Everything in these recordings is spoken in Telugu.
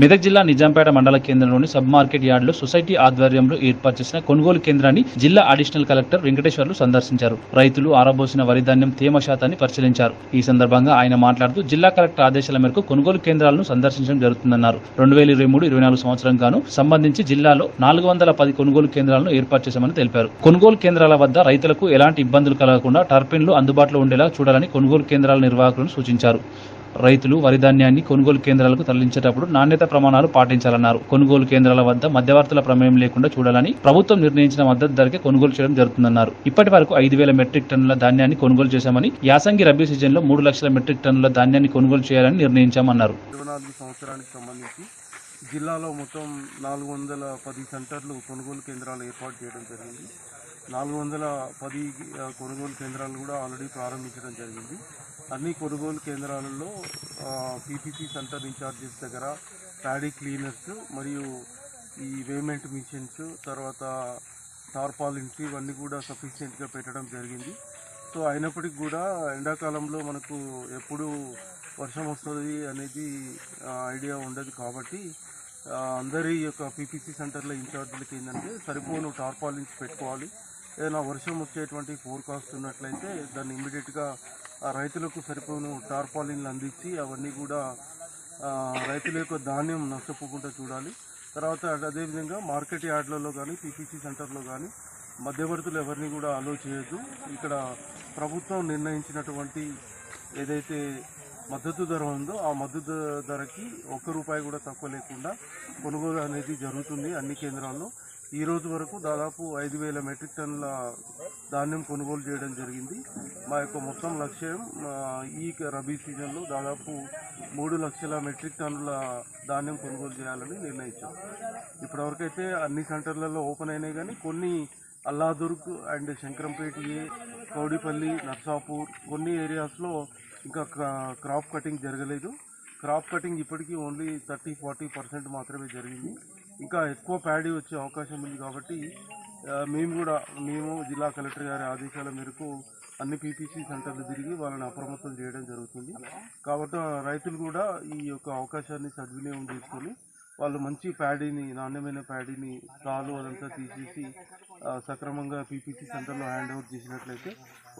మెదక్ జిల్లా నిజాంపేట మండల కేంద్రంలోని సబ్ మార్కెట్ యార్డులో సొసైటీ ఆధ్వర్యంలో ఏర్పాటు చేసిన కొనుగోలు కేంద్రాన్ని జిల్లా అడిషనల్ కలెక్టర్ వెంకటేశ్వర్లు సందర్శించారు. రైతులు ఆరబోసిన వరి ధాన్యం తేమ శాతాన్ని పరిశీలించారు. ఈ సందర్భంగా ఆయన మాట్లాడుతూ జిల్లా కలెక్టర్ ఆదేశాల మేరకు కొనుగోలు కేంద్రాలను సందర్శించడం జరుగుతుందన్నారు. రెండు వేల ఇరవై మూడు ఇరవై నాలుగు సంవత్సరం గాను సంబంధించి జిల్లాలో నాలుగు వందల పది కొనుగోలు కేంద్రాలను ఏర్పాటు చేశామని తెలిపారు. కొనుగోలు కేంద్రాల వద్ద రైతులకు ఎలాంటి ఇబ్బందులు కలగకుండా టర్పిన్లు అందుబాటులో ఉండేలా చూడాలని కొనుగోలు కేంద్రాల నిర్వాహకులను సూచించారు. రైతులు వరి ధాన్యాన్ని కొనుగోలు కేంద్రాలకు తరలించేటప్పుడు నాణ్యత ప్రమాణాలు పాటించాలన్నారు. కొనుగోలు కేంద్రాల వద్ద మధ్యవర్తుల ప్రమేయం లేకుండా చూడాలని ప్రభుత్వం నిర్ణయించిన మద్దతు ధరకే కొనుగోలు చేయడం జరుగుతుందన్నారు. ఇప్పటి వరకు ఐదు వేల మెట్రిక్ టన్నుల ధాన్యాన్ని కొనుగోలు చేశామని యాసంగి రబీ సీజన్లో మూడు లక్షల మెట్రిక్ టన్నుల ధాన్యాన్ని కొనుగోలు చేయాలని నిర్ణయించామన్నారు. సంవత్సరానికి సంబంధించి జిల్లాలో మొత్తం నాలుగు వందల పది సెంటర్లు కొనుగోలు కేంద్రాలు ఏర్పాటు చేయడం జరిగింది. నాలుగు వందల పది కొనుగోలు కేంద్రాలు కూడా ఆల్రెడీ ప్రారంభించడం జరిగింది. అన్ని కొనుగోలు కేంద్రాలలో పీపీసీ సెంటర్ ఇన్ఛార్జెస్ దగ్గర ప్యాడీ క్లీనర్స్ మరియు ఈ వేమెంట్ మిషన్స్ తర్వాత టార్పాలిన్స్ ఇవన్నీ కూడా సఫిషియెంట్గా పెట్టడం జరిగింది. సో అయినప్పటికీ కూడా ఎండాకాలంలో మనకు ఎప్పుడు వర్షం వస్తుంది అనేది ఐడియా ఉండదు కాబట్టి అందరి యొక్క పీపీసీ సెంటర్ల ఇన్ఛార్జీలకి ఏంటంటే సరిపోను టార్పాలిన్స్ పెట్టుకోవాలి. ఏదైనా వర్షం వచ్చేటువంటి ఫోర్కాస్ట్ ఉన్నట్లయితే దాన్ని ఇమీడియట్గా రైతులకు సరిపోను టార్పాలిన్లు అందించి అవన్నీ కూడా రైతుల యొక్క ధాన్యం నష్టపోకుండా చూడాలి. తర్వాత అదేవిధంగా మార్కెట్ యార్డ్లలో కానీ పీపీసీ సెంటర్లో కానీ మధ్యవర్తులు ఎవరిని కూడా అలో చేయొద్దు. ఇక్కడ ప్రభుత్వం నిర్ణయించినటువంటి ఏదైతే మద్దతు ధర ఉందో ఆ మద్దతు ధరకి ఒక్క రూపాయి కూడా తక్కువ లేకుండా కొనుగోలు అనేది జరుగుతుంది అన్ని కేంద్రాల్లో. ఈ రోజు వరకు దాదాపు ఐదు వేల మెట్రిక్ టన్నుల ధాన్యం కొనుగోలు చేయడం జరిగింది. మా యొక్క మొత్తం లక్ష్యం ఈ రబీ సీజన్లో దాదాపు మూడు లక్షల మెట్రిక్ టన్నుల ధాన్యం కొనుగోలు చేయాలని నిర్ణయించాం. ఇప్పటివరకైతే అన్ని సెంటర్లలో ఓపెన్ అయినాయి కానీ కొన్ని అల్లాదుర్గ్ అండ్ శంకరంపేట ఏ కౌడిపల్లి నర్సాపూర్ కొన్ని ఏరియాస్లో ఇంకా క్రా- క్రాప్ కటింగ్ జరగలేదు. క్రాప్ కటింగ్ ఇప్పటికీ ఓన్లీ థర్టీ ఫార్టీ పర్సెంట్ మాత్రమే జరిగింది. ఇంకా ఎక్కువ ప్యాడీ వచ్చే అవకాశం ఉంది కాబట్టి మేము కూడా మేము జిల్లా కలెక్టర్ గారి ఆదేశాల మేరకు అన్ని పీపీసీ సెంటర్లు తిరిగి వాళ్ళని అప్రమత్తం చేయడం జరుగుతుంది. కాబట్టి రైతులు కూడా ఈ యొక్క అవకాశాన్ని సద్వినియోగం చేసుకొని వాళ్ళు మంచి ప్యాడీని నాణ్యమైన ప్యాడీని తాలు అదంతా తీసేసి సక్రమంగా పీపీసీ సెంటర్లో హ్యాండ్ ఓవర్ చేసినట్లయితే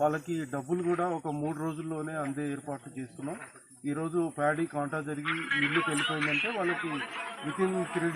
వాళ్ళకి డబ్బులు కూడా ఒక మూడు రోజుల్లోనే అందే ఏర్పాట్లు చేస్తున్నాం. ఈరోజు ప్యాడీ కాంటా జరిగి మిల్లుకి వెళ్ళిపోయిందంటే వాళ్ళకి వితిన్ త్రీ